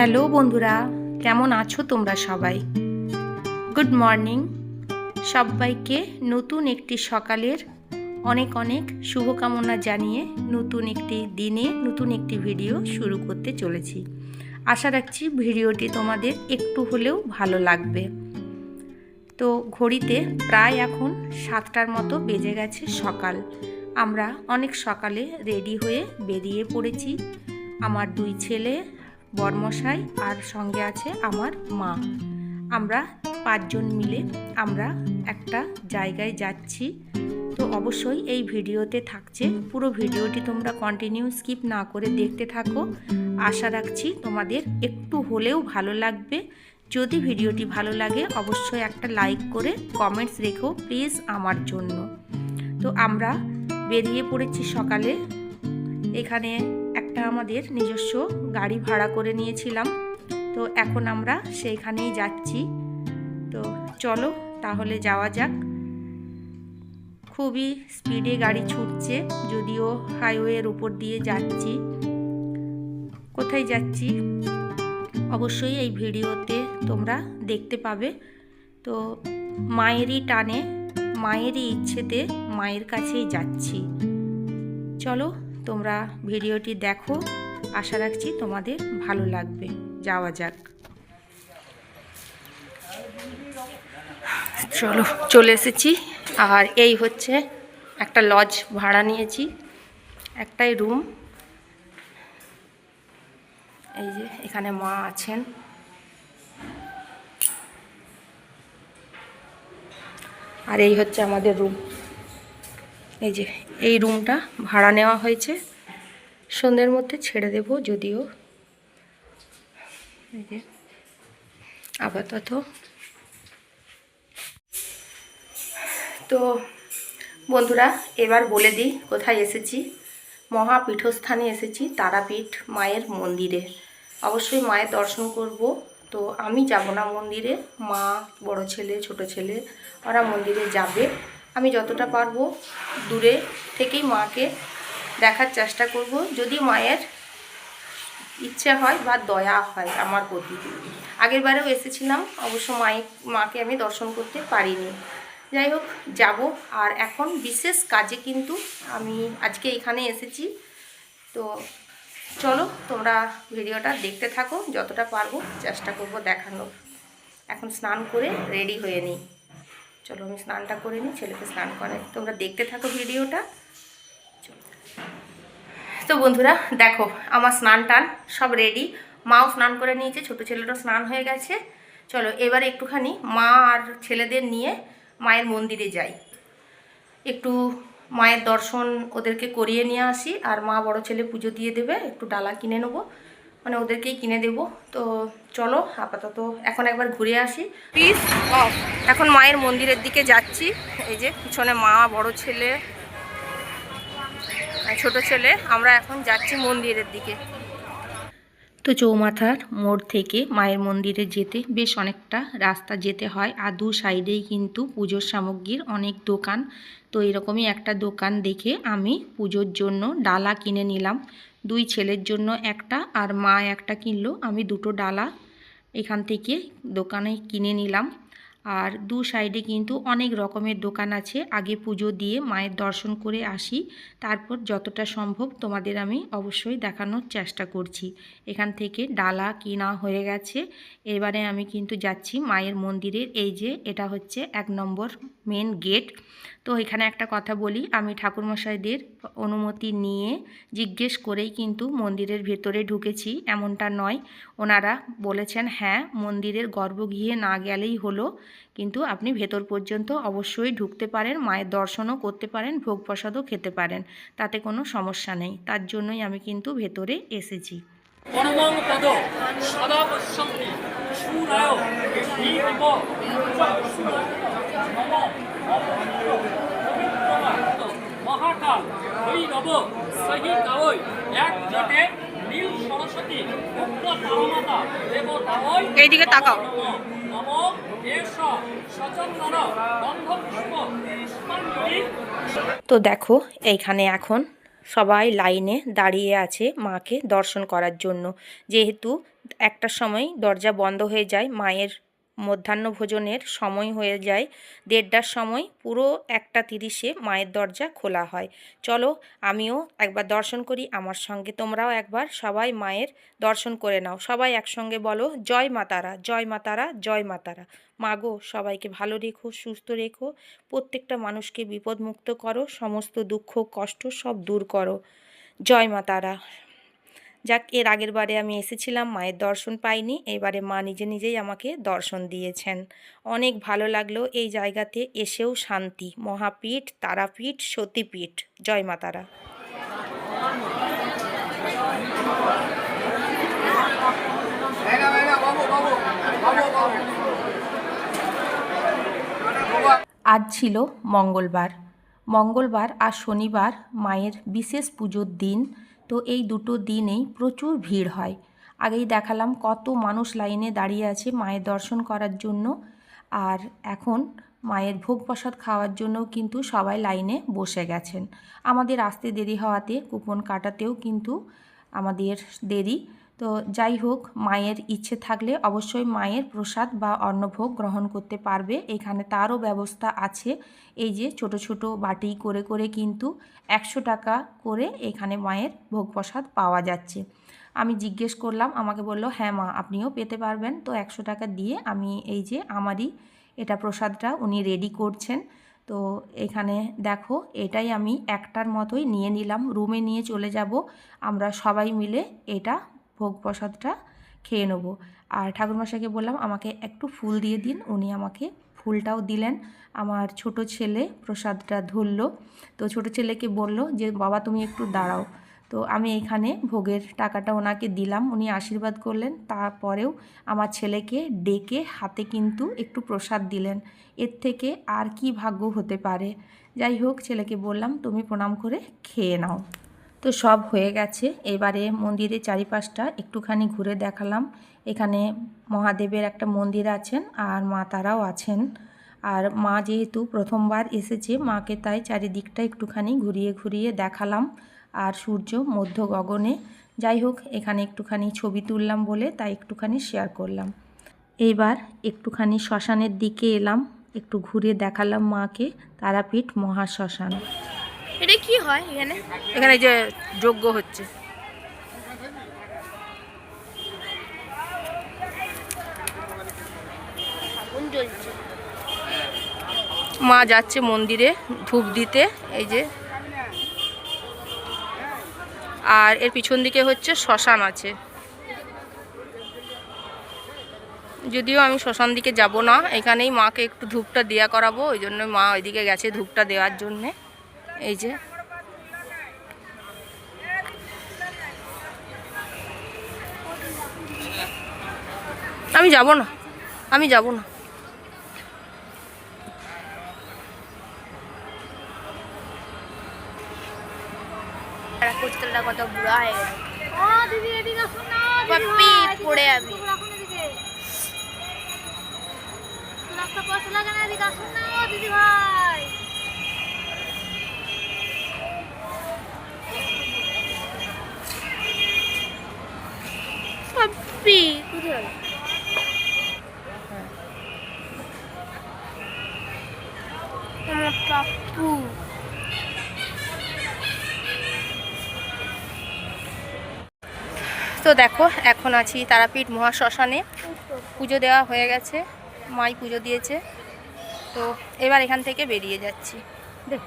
Hello বন্ধুরা, কেমন আছো তোমরা সবাই? Good morning. সবাইকে নতুন একটি সকালের অনেক অনেক শুভকামনা জানিয়ে নতুন একটি দিনে নতুন একটি ভিডিও শুরু করতে চলেছি। আশা রাখছি ভিডিওটি তোমাদের একটু হলেও ভালো লাগবে। তো ঘড়িতে প্রায় এখন সাতটার মতো বেজে গেছে সকাল। আমরা অনেক সকালে রেডি হয়ে বেরিয়ে পড়েছি। আমার দুই ছেলে বরমশাই আর সঙ্গে আছে আমার মা। আমরা পাঁচজন মিলে আমরা একটা জায়গায় যাচ্ছি। তো অবশ্যই এই ভিডিওতে থাকছে। পুরো ভিডিওটি তোমরা কন্টিনিউ স্কিপ না করে দেখতে থাকো। আশা রাখছি তোমাদের একটু হলেও ভালো লাগবে। যদি ভিডিওটি ভালো লাগে, অবশ্যই একটা লাইক করে কমেন্টস রেখো প্লিজ আমার জন্য। তো আমরা বেরিয়ে পড়েছি সকালে। এখানে একটা আমাদের নিজস্ব গাড়ি ভাড়া করে নিয়েছিলাম। তো এখন আমরা সেইখানেই যাচ্ছি। তো চলো তাহলে যাওয়া যাক। খুবই স্পিডে গাড়ি ছুটছে, যদিও হাইওয়ের উপর দিয়ে যাচ্ছি। কোথায় যাচ্ছি? অবশ্যই এই ভিডিওতে তোমরা দেখতে পাবে। তো মায়েরই টানে, মায়েরই ইচ্ছেতে মায়ের কাছেই যাচ্ছি। চলো তোমরা ভিডিওটি দেখো। আশা রাখছি তোমাদের ভালো লাগবে। যাওয়া যাক। চলো, চলে এসেছি। আর এই হচ্ছে একটা লজ ভাড়া নিয়েছি। একটাই রুম এই যে এখানে মা আছেন। আর এই হচ্ছে আমাদের রুম এই যে, এই রুমটা ভাড়া নেওয়া হয়েছে। সন্ধ্যের মধ্যে ছেড়ে দেব যদিও। এই যে, আপাতত। তো বন্ধুরা, এবার বলে দিই কোথায় এসেছি। মহাপীঠস্থানে এসেছি, তারাপীঠ মায়ের মন্দিরে। অবশ্যই মায়ের দর্শন করব। তো আমি যাব না মন্দিরে। মা, বড় ছেলে, ছোট ছেলে, ওরা মন্দিরে যাবে। আমি যতটা পারব দূরে থেকেই মাকে দেখার চেষ্টা করব। যদি মায়ের ইচ্ছে হয় বা দয়া হয় আমার প্রতি। আগের বারেও এসেছিলাম, অবশ্য মায়ের মাকে আমি দর্শন করতে পারিনি। যাই হোক, যাব। আর এখন বিশেষ কাজে কিন্তু আমি আজকে এখানে এসেছি। তো চলো, তোমরা ভিডিওটা দেখতে থাকো, যতটা পারব চেষ্টা করব দেখানোর। এখন স্নান করে রেডি হয়ে নিই। চলো আমি স্নানটা করে নিই, ছেলেকে স্নান করে তোমরা দেখতে থাকো ভিডিওটা। তো বন্ধুরা, দেখো, আমার স্নান টান সব রেডি মাও স্নান করে নিয়েছে, ছোটো ছেলেটাও স্নান হয়ে গেছে। চলো, এবারে একটুখানি মা আর ছেলেদের নিয়ে মায়ের মন্দিরে যাই। একটু মায়ের দর্শন ওদেরকে করিয়ে নিয়ে আসি, আর মা বড় ছেলে পুজো দিয়ে দেবে, একটু ডালা কিনে নেব। মানে ওদেরকেই কিনে দেব। তো চলো আপাতত এখন একবার ঘুরে আসি। প্লিজ এখন মায়ের মন্দিরের দিকে যাচ্ছি। এই যে পিছনে মা, বড় ছেলে ছোট ছেলে। আমরা এখন যাচ্ছি মন্দিরের দিকে। তো চৌমাথার মোড় থেকে মায়ের মন্দিরে যেতে বেশ অনেকটা রাস্তা যেতে হয়। আর দু সাইডেই কিন্তু পুজোর সামগ্রীর অনেক দোকান। তো এরকমই একটা দোকান দেখে আমি পুজোর জন্য ডালা কিনে নিলাম। দুই ছেলের জন্য একটা আর মা একটা কিনলো। আমি দুটো ডালা এখান থেকে দোকানে কিনে নিলাম। আর দু সাইডে কিন্তু অনেক রকমের দোকান আছে। আগে পুজো দিয়ে মায়ের দর্শন করে আসি। তারপর যতটা সম্ভব তোমাদের আমি অবশ্যই দেখানোর চেষ্টা করছি। এখান থেকে ডালা কিনা হয়ে গেছে। এবারে আমি কিন্তু যাচ্ছি মায়ের মন্দিরের। এই যে এটা হচ্ছে এক নম্বর মেন গেট তো এখানে একটা কথা বলি। আমি ঠাকুরমশাইদের অনুমতি নিয়ে জিজ্ঞেস করেই কিন্তু মন্দিরের ভেতরে ঢুকেছি, এমনটা নয়। ওনারা বলেছেন হ্যাঁ মন্দিরের গর্ভগৃহে না গেলেই হলো। কিন্তু আপনি ভেতর পর্যন্ত অবশ্যই ঢুকতে পারেন, মায়ের দর্শনও করতে পারেন, ভোগ প্রসাদও খেতে পারেন। তাতে কোনো সমস্যা নেই। তার জন্যই আমি কিন্তু ভেতরে এসেছি। পশ্যন্তি সুরায় দীপ মহাকাল ভৈরব এক জটে নীল সরস্বতী উগ্র তারমাতা দেবতাওই এইদিকে তাকাও। নম এষ সচন্দন গন্ধ পুষ্প পুষ্পাঞ্জলি। তো দেখো এইখানে এখন সবাই লাইনে দাঁড়িয়ে আছে মাকে দর্শন করার জন্য। যেহেতু একটার সময় দরজা বন্ধ হয়ে যায় মায়ের মধ্যাহ্ন ভোজনের সময় হয়ে যায়। দেড়টার সময় পুরো একটা তিরিশে মায়ের দরজা খোলা হয়। চলো আমিও একবার দর্শন করি, আমার সঙ্গে তোমরাও একবার সবাই মায়ের দর্শন করে নাও। সবাই একসঙ্গে বলো, জয় মাতারা জয় মাতারা জয় মাতারা মাগো সবাইকে ভালো রেখো, সুস্থ রেখো। প্রত্যেকটা মানুষকে বিপদমুক্ত করো, সমস্ত দুঃখ, কষ্ট সব দূর করো। জয় মা তারা। যাক, এর আগের বারে আমি এসেছিলাম, মায়ের দর্শন পাইনি, এবারে মা নিজে নিজেই আমাকে দর্শন দিয়েছেন। অনেক ভালো লাগল এই জায়গাতে এসেও শান্তি, মহাপীঠ, তারাপীঠ, সতীপীঠ। জয় মা তারা। আজ ছিল মঙ্গলবার। মঙ্গলবার আর শনিবার মায়ের বিশেষ পুজোর দিন। তো এই দুটো দিনেই প্রচুর ভিড় হয়। আগেই দেখালাম কত মানুষ লাইনে দাঁড়িয়ে আছে মায়ের দর্শন করার জন্য। আর এখন মায়ের ভোগ প্রসাদ খাওয়ার জন্য কিন্তু সবাই লাইনে বসে গেছেন। আমাদের আসতে দেরি হওয়াতে কুপন কাটাতেও কিন্তু আমাদের দেরি। তো যাই হোক, মায়ের ইচ্ছে থাকলে অবশ্যই মায়ের প্রসাদ বা অন্নভোগ গ্রহণ করতে পারবে। এখানে তারও ব্যবস্থা আছে। এই যে ছোট ছোট বাটি করে করে কিন্তু একশো টাকা করে এখানে মায়ের ভোগ প্রসাদ পাওয়া যাচ্ছে। আমি জিজ্ঞেস করলাম, আমাকে বলল হ্যাঁ মা, আপনিও পেতে পারবেন। তো একশো টাকা দিয়ে আমি এই যে আমারই এটা প্রসাদটা উনি রেডি করছেন। তো এখানে দেখো, এটাই আমি একটার মতোই নিয়ে নিলাম। রুমে নিয়ে চলে যাব। আমরা সবাই মিলে এটা ভোগ প্রসাদটা খেয়ে নেব। আর ঠাকুরমশাইকে বললাম, আমাকে একটু ফুল দিয়ে দিন। উনি আমাকে ফুলটাও দিলেন। আমার ছোট ছেলে প্রসাদটা ধরলো। তো ছোট ছেলেকে বলল যে, বাবা, তুমি একটু দাঁড়াও। তো আমি এখানে ভোগের টাকাটা ওনাকে দিলাম। উনি আশীর্বাদ করলেন। তারপরেও আমার ছেলেকে ডেকে হাতে কিন্তু একটু প্রসাদ দিলেন। এর থেকে আর কি ভাগ্য হতে পারে? যাই হোক, ছেলেকে বললাম, তুমি প্রণাম করে খেয়ে নাও। তো সব হয়ে গেছে। এবারে মন্দিরের চারিপাশটা একটুখানি ঘুরে দেখালাম। এখানে মহাদেবের একটা মন্দির আছেন আর মা তারাও আছেন। আর মা যেহেতু প্রথমবার এসেছে, মাকে তাই চারিদিকটা একটুখানি ঘুরিয়ে ঘুরিয়ে দেখালাম। আর সূর্য মধ্য গগনে। যাই হোক, এখানে একটুখানি ছবি তুললাম বলে তাই একটুখানি শেয়ার করলাম। এইবার একটুখানি শ্মশানের দিকে এলাম, একটু ঘুরে দেখালাম মাকে, তারাপীঠ মহাশ্মশান। এটা কি হয় এখানে? এখানে যে যজ্ঞ হচ্ছে। মা যাচ্ছে মন্দিরে ধূপ দিতে এই যে। আর এর পিছন দিকে হচ্ছে শ্মশান আছে। যদিও আমি শ্মশান দিকে যাব না এখানেই মাকে একটু ধূপটা দেয়া করাবো ওই জন্য মা ওইদিকে গেছে ধূপটা দেওয়ার জন্যে। এই যে। আমি যাব না আমি যাব না। কত বুড়া হয়ে গেছে। পাপ্পি, পড়ে। রাস্তা লাগে না এদিকে আসুন না দিদি ভাই। পাপ্পি কোথায়? পাপ্পু তো দেখো, এখন আছি তারাপীঠ মহাশ্মশানে। পুজো দেওয়া হয়ে গেছে, মাই পুজো দিয়েছে। তো এবার এখান থেকে বেরিয়ে যাচ্ছি। দেখ।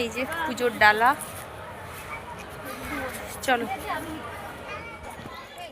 এই যে পুজোর ডালা। চলো।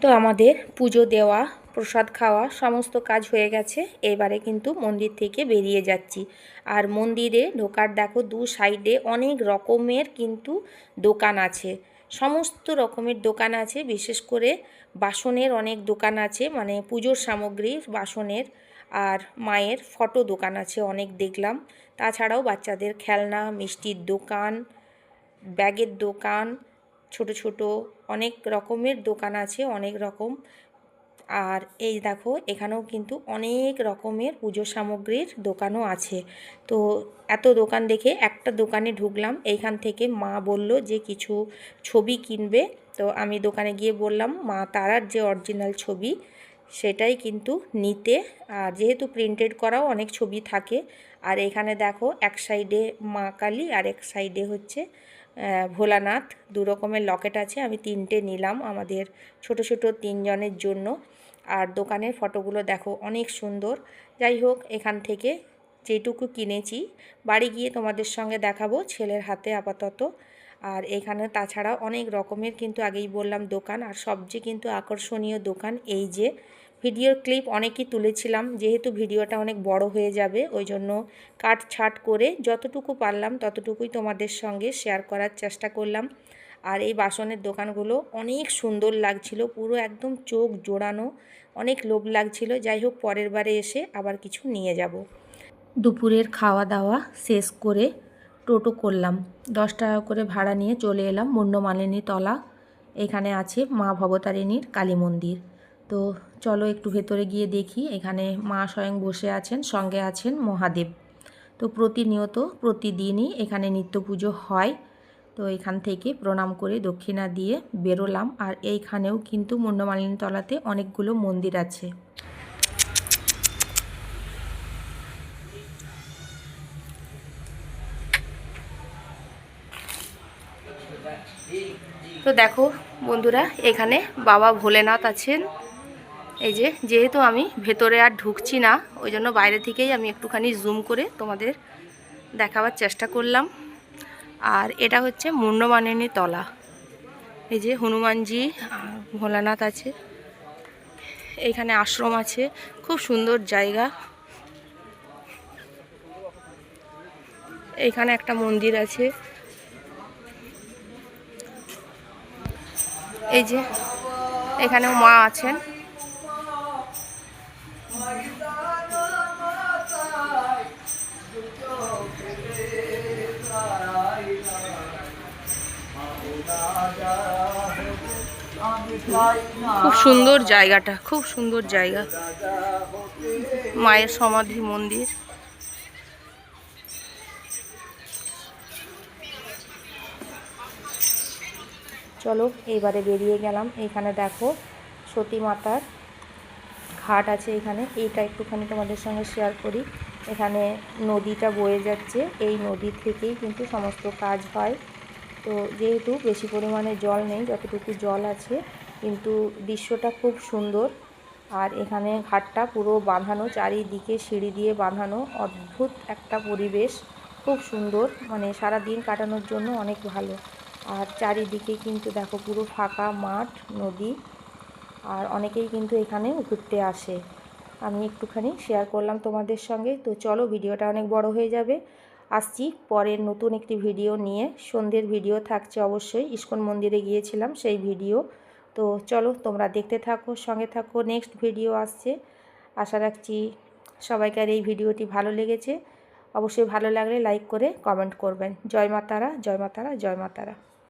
তো আমাদের পুজো দেওয়া, প্রসাদ খাওয়া সমস্ত কাজ হয়ে গেছে। এবারে কিন্তু মন্দির থেকে বেরিয়ে যাচ্ছি। আর মন্দিরে ঢোকার দেখো দু সাইডে অনেক রকমের কিন্তু দোকান আছে। সমস্ত রকমের দোকান আছে, বিশেষ করে বাসনের অনেক দোকান আছে মানে পুজোর সামগ্রী বাসনের আর মায়ের ফটো দোকান আছে অনেক দেখলাম। তাছাড়াও বাচ্চাদের খেলনা, মিষ্টির দোকান, ব্যাগের দোকান ছোট ছোট অনেক রকমের দোকান আছে, অনেক রকম। আর এই দেখো, এখানেও কিন্তু অনেক রকমের পুজো সামগ্রীর দোকানও আছে। তো এত দোকান দেখে একটা দোকানে ঢুকলাম, এইখান থেকে মা বলল যে কিছু ছবি কিনবে। তো আমি দোকানে গিয়ে বললাম, মা, তারার যে অরিজিনাল ছবি, সেটাই কিন্তু নিতে। আর যেহেতু প্রিন্টেড করাও অনেক ছবি থাকে, আর এখানে দেখো, এক সাইডে মা কালী, আর এক সাইডে হচ্ছে ভোলানাথ। দু রকমের লকেট আছে, আমি তিনটে নিলাম আমাদের ছোট ছোট তিনজনের জন্য। আর দোকানের ফটোগুলো দেখো, অনেক সুন্দর। যাই হোক, এখান থেকে যেটুকু কিনেছি, বাড়ি গিয়ে তোমাদের সঙ্গে দেখাবো ছেলের হাতে আপাতত। আর এখানে তাছাড়া অনেক রকমের কিন্তু আগেই বললাম দোকান, আর সবচেয়ে কিন্তু আকর্ষণীয় দোকান এই যে ভিডিওর ক্লিপ অনেকই তুলেছিলাম, যেহেতু ভিডিওটা অনেক বড় হয়ে যাবে, ওই জন্য কাট ছাট করে যতটুকু পারলাম ততটুকুই তোমাদের সঙ্গে শেয়ার করার চেষ্টা করলাম। আর এই বাসনের দোকানগুলো অনেক সুন্দর লাগছিল, পুরো একদম চোখ জোড়ানো, অনেক লোভ লাগছিল। যাই হোক, পরের বারে এসে আবার কিছু নিয়ে যাব। দুপুরের খাওয়া দাওয়া শেষ করে টোটো করলাম। দশ টাকা করে ভাড়া নিয়ে চলে এলাম মুন্ডমালিনী তলা। এখানে আছে মা ভবতারিণীর কালী মন্দির। তো চলো একটু ভেতরে গিয়ে দেখি। এখানে মা স্বয়ং বসে আছেন, সঙ্গে আছেন মহাদেব। তো প্রতিনিয়ত, প্রতিদিনই এখানে নিত্য পুজো হয়। তো এখান থেকে প্রণাম করে দক্ষিণা দিয়ে বেরোলাম। আর এইখানেও কিন্তু তলাতে অনেকগুলো মন্দির আছে। তো দেখো বন্ধুরা, এখানে বাবা ভোলেনাথ আছেন। এই যে, যেহেতু আমি ভেতরে আর ঢুকছি না, ওই জন্য বাইরে থেকেই আমি একটুখানি জুম করে তোমাদের দেখাবার চেষ্টা করলাম। আর এটা হচ্ছে মুন্ডমানিনী তলা। এই যে হনুমানজি ভোলানাথ আছে। এইখানে আশ্রম আছে। খুব সুন্দর জায়গা। এইখানে একটা মন্দির আছে। এই যে, এখানেও মা আছেন। খুব সুন্দর জায়গাটা, খুব সুন্দর জায়গা। মায়ের সমাধি মন্দির। চলো, এইবারে বেরিয়ে গেলাম। এইখানে দেখো, সতী মাতার ঘাট আছে এখানে। এইটা একটুখানি তোমাদের সঙ্গে শেয়ার করি। এখানে নদীটা বয়ে যাচ্ছে। এই নদী থেকেই কিন্তু সমস্ত কাজ হয়। তো যেহেতু বেশি পরিমাণে জল নেই, যতটুকু জল আছে, কিন্তু দৃশ্যটা খুব সুন্দর। আর এখানে ঘাটটা পুরো বাঁধানো, চারিদিকে সিঁড়ি দিয়ে বাঁধানো, অদ্ভুত একটা পরিবেশ। খুব সুন্দর মানে সারা দিন কাটানোর জন্য অনেক ভালো। আর চারিদিকে কিন্তু দেখো পুরো ফাঁকা মাঠ, নদী। আর অনেকেই কিন্তু এখানে ঘুরতে আসে। আমি একটুখানি শেয়ার করলাম তোমাদের সঙ্গে। তো চলো, ভিডিওটা অনেক বড় হয়ে যাবে। আসছি। পরের নতুন একটি ভিডিও নিয়ে। সন্ধ্যের ভিডিও থাকছে অবশ্যই। ইস্কন মন্দিরে গিয়েছিলাম সেই ভিডিও। তো চলো, তোমরা দেখতে থাকো, সঙ্গে থাকো। নেক্সট ভিডিও আসছে। আশা রাখছি সবাইকার এই ভিডিওটি ভালো লেগেছে। অবশ্যই ভালো লাগলে লাইক করে কমেন্ট করবেন। জয় মাতারা জয় মাতারা জয় মাতারা